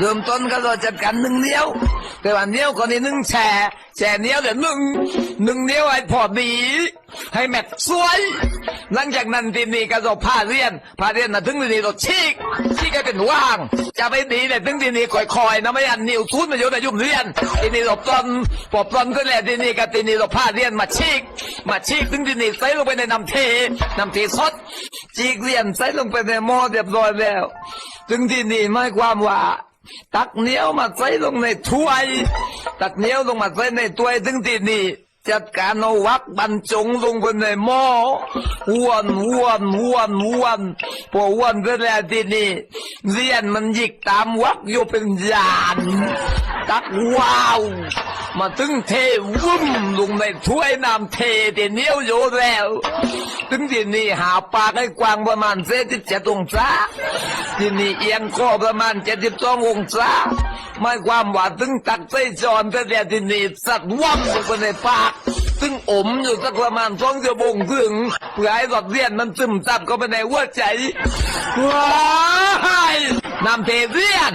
เริ่มต้นก็เราจัดการหนึ่งเนี้ยวแต่ว่าเนี้ยวก่อนนี้หนึ่งแช่แช่เนี้ยวเดี๋ยวหนึ่งหนึ่งเนี้ยวให้พอดี ให้แมทสวย หลังจากนั้นทีนี้ก็เราผ้าเรียนผ้าเรียนนะถึงทีนี้เราชีกชีกให้เป็นว่าง จะไปดีเลยถึงทีนี้คอยๆนะไม่อันนิ้วทุนมาอยู่ในยุ่มเรียนทีนี้เราปลอนปอบปลอนก็แล้วทีนี้ก็ทีนี้เราผ้าเรียนมาชีกมาชีกถึงทีนี้ใส่ลงไปในน้ำเทน้ำเทสดจีกเรียนใส่ลงไปในหม้อเรียบร้อยแล้ว ถึงที่นี่หมายความว่า ตักเหนียวมาใส่ลงในถ้วย ตักเหนียวลงมาใส่ในถ้วยถึงที่นี่จัดการเอาวักบรรจงลงไปในหม้ออ้วนอ้วนอ้วนอ้วนพออ้วนก็แล้วที่นี่เรียนมันหยิกตามวักอยู่เป็นยานตักว้าว มาถึงเทวุ่มลงในถ้วยน้ำเทที่เนี้ยวอยู่แล้ว ถึงที่นี่หาปากให้กว้างประมาณเศษที่เจ็ดองศา ที่นี่เอียงคอประมาณเจ็ดสิบสององศาไม่ความว่าถึงตักไส้จอนแต่แดดที่นี่สัตว์ว่ำอยู่ในปากซึ่งอมอยู่สักประมาณสองชั่วโมงถึงเพื่อให้หลอดเลียนมันซึมซับเข้าไปในหัวใจว้ายน้ำเทเรียน